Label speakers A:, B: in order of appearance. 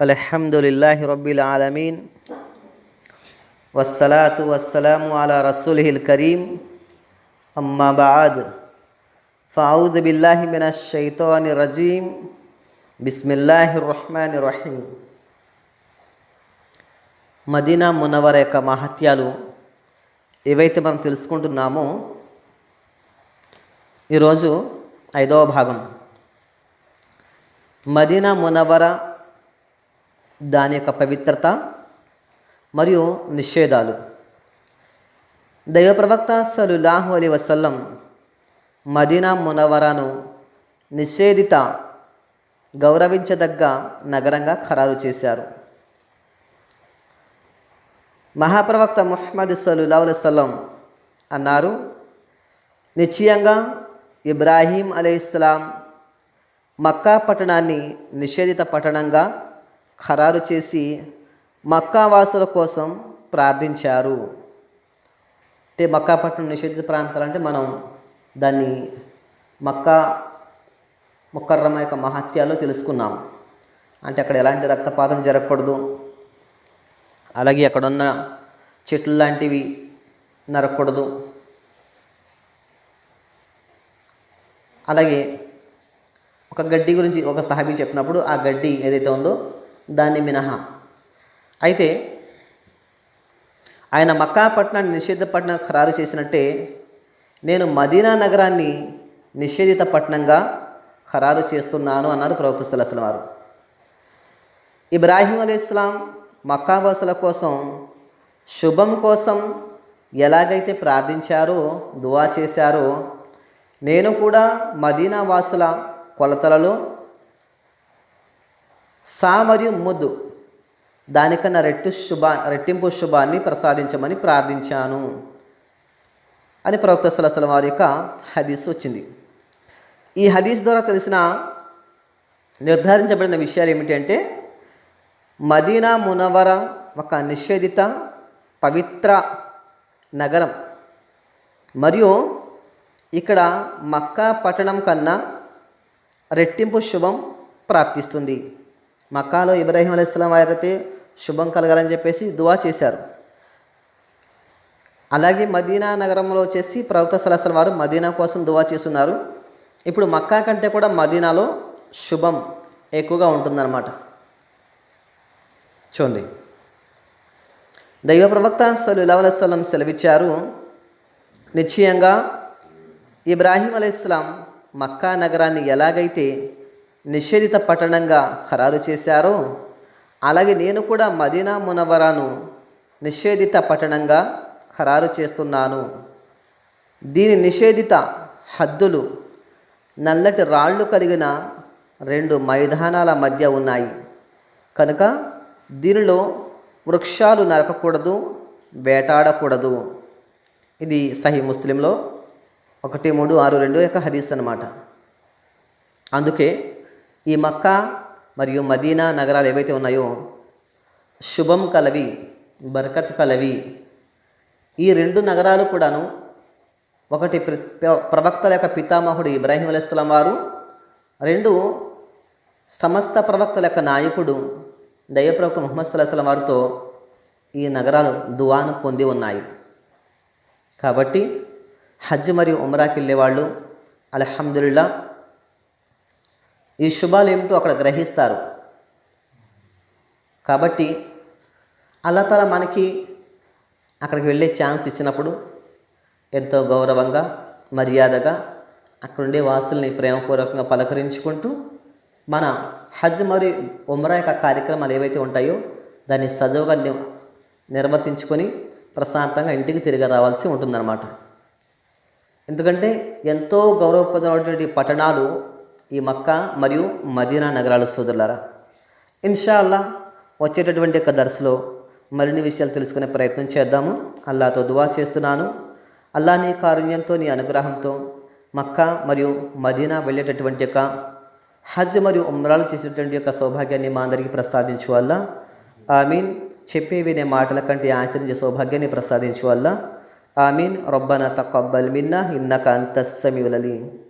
A: আলহামদুলিল্লাহ রবিল আলমিন। ওসালাত ওয়াসালাম আলা রসুলহিল করিম। আম্মাবাদ ফাউদ বিল্লাহ মিনা শৈতান রাজিম। বিসমিল্লাহ রহমান রহিম। మదీనా మునవర యొక్క మహత్యాలు ఏవైతే మనం తెలుసుకుంటున్నామో ఈరోజు ఐదవ భాగం। మదీనా మునవర దాని యొక్క పవిత్రత మరియు నిషేధాలు. దైవ ప్రవక్త సలులాహు అలీ వసల్లం మదీనా మునవరను నిషేధిత గౌరవించదగ్గ నగరంగా ఖరారు చేశారు. మహాప్రవక్త ముహమ్మద్ సల్లుల్లా అన్నారు నిశ్చయంగా ఇబ్రాహీం అలైహిస్లాం మక్కా పట్టణాన్ని నిషేధిత పట్టణంగా ఖరారు చేసి మక్కా వాసుల కోసం ప్రార్థించారు. అంటే మక్కాపట్నం నిషేధిత ప్రాంతాలు అంటే మనం దాన్ని మక్కా ముక్కర్రమ యొక్క మహత్యాలు తెలుసుకున్నాం అంటే అక్కడ ఎలాంటి రక్తపాతం జరగకూడదు. అలాగే అక్కడున్న చెట్లు లాంటివి నరకూడదు. అలాగే ఒక గడ్డి గురించి ఒక సహాబీ చెప్పినప్పుడు ఆ గడ్డి ఏదైతే ఉందో దాన్ని మినహా. అయితే ఆయన మక్కా పట్టణాన్ని నిషేధ పట్టణం ఖరారు చేసినట్టే నేను మదీనా నగరాన్ని నిషేధిత పట్టణంగా ఖరారు చేస్తున్నాను అన్నారు ప్రవక్త సలసల వారు. ఇబ్రాహీం అలీ ఇస్లాం మక్కావాసుల కోసం శుభం కోసం ఎలాగైతే ప్రార్థించారో దువా చేశారో నేను కూడా మదీనా వాసుల కొలతలలో సా మరియు ముద్దు. దానికన్నా రెట్టు శుభ రెట్టింపు శుభాన్ని ప్రసాదించమని ప్రార్థించాను అని ప్రవక్త సలసల వారి యొక్క హదీస్ వచ్చింది. ఈ హదీస్ ద్వారా తెలిసిన నిర్ధారించబడిన విషయాలు ఏమిటి అంటే మదీనా మునవర ఒక నిషేధిత పవిత్ర నగరం మరియు ఇక్కడ మక్కా పట్టణం కన్నా రెట్టింపు శుభం ప్రాప్తిస్తుంది. మక్కాలో ఇబ్రాహీం అలైస్లాం వారైతే శుభం కలగాలని చెప్పేసి దువా చేశారు. అలాగే మదీనా నగరంలో వచ్చేసి ప్రవక్త సలసల వారు మదీనా కోసం దువా చేస్తున్నారు. ఇప్పుడు మక్కా కంటే కూడా మదీనాలో శుభం ఎక్కువగా ఉంటుందన్నమాట. చూడండి. దైవ ప్రవక్త సల్లుల్లా అలైస్లం సెలవిచ్చారు నిశ్చయంగా ఇబ్రాహీం అలైస్లాం మక్కా నగరాన్ని ఎలాగైతే నిషేధిత పట్టణంగా ఖరారు చేశారో. అలాగే నేను కూడా మదీనా మునవరాను నిషేధిత పట్టణంగా ఖరారు చేస్తున్నాను. దీని నిషేధిత హద్దులు నల్లటి రాళ్ళు కలిగిన రెండు మైదానాల మధ్య ఉన్నాయి. కనుక దీనిలో వృక్షాలు నరకకూడదు వేటాడకూడదు. ఇది సహీ ముస్లింలో ఒకటి మూడు ఆరు రెండు యొక్క హదీస్ అనమాట అందుకే ఈ మక్కా మరియు మదీనా నగరాలు ఏవైతే ఉన్నాయో శుభం కలవి బర్కత్ కలవి ఈ రెండు నగరాలు కూడాను ఒకటి ప్రవక్తల యొక్క పితామహుడు ఇబ్రాహీం అలైస్లాం వారు రెండు సమస్త ప్రవక్తల యొక్క నాయకుడు దైవప్రవక్త ముహమ్మద్ సల్లాహం వారితో ఈ నగరాలు దువాను పొంది ఉన్నాయి. కాబట్టి హజ్ మరియు ఉమ్రాకి వెళ్ళేవాళ్ళు అల్హమ్దుల్లా ఈ శుభాలు ఏమిటో అక్కడ గ్రహిస్తారు. కాబట్టి అల్లతల మనకి అక్కడికి వెళ్ళే ఛాన్స్ ఇచ్చినప్పుడు ఎంతో గౌరవంగా మర్యాదగా అక్కడుండే వాసుల్ని ప్రేమపూర్వకంగా పలకరించుకుంటూ మన హజ్ మరియు ఉమ్రా యొక్క కార్యక్రమాలు ఏవైతే ఉంటాయో దాన్ని సజవుగా నిర్వర్తించుకొని ప్రశాంతంగా ఇంటికి తిరిగి రావాల్సి ఉంటుందన్నమాట. ఎందుకంటే ఎంతో గౌరవప్రదమైనటువంటి పట్టణాలు ఈ మక్కా మరియు మదీనా నగరాలు సోదరులారా ఇన్షాల్లా వచ్చేటటువంటి యొక్క దర్శలో మరిన్ని విషయాలు తెలుసుకునే ప్రయత్నం చేద్దాము. అల్లాతో దువా చేస్తున్నాను. అల్లా నీ కారుణ్యంతో నీ అనుగ్రహంతో మక్కా మరియు మదీనా వెళ్ళేటటువంటి యొక్క హజ్ మరియు ఉమ్రాలు చేసేటువంటి యొక్క సౌభాగ్యాన్ని మా అందరికీ ప్రసాదించు వల్ల ఆమీన్. చెప్పే వినే మాటల కంటే ఆచరించే సౌభాగ్యాన్ని ప్రసాదించు వల్ల ఆమీన్. రొబ్బన తక్కబ్బల్ మిన్నా ఇన్నక అంతస్సమివులలి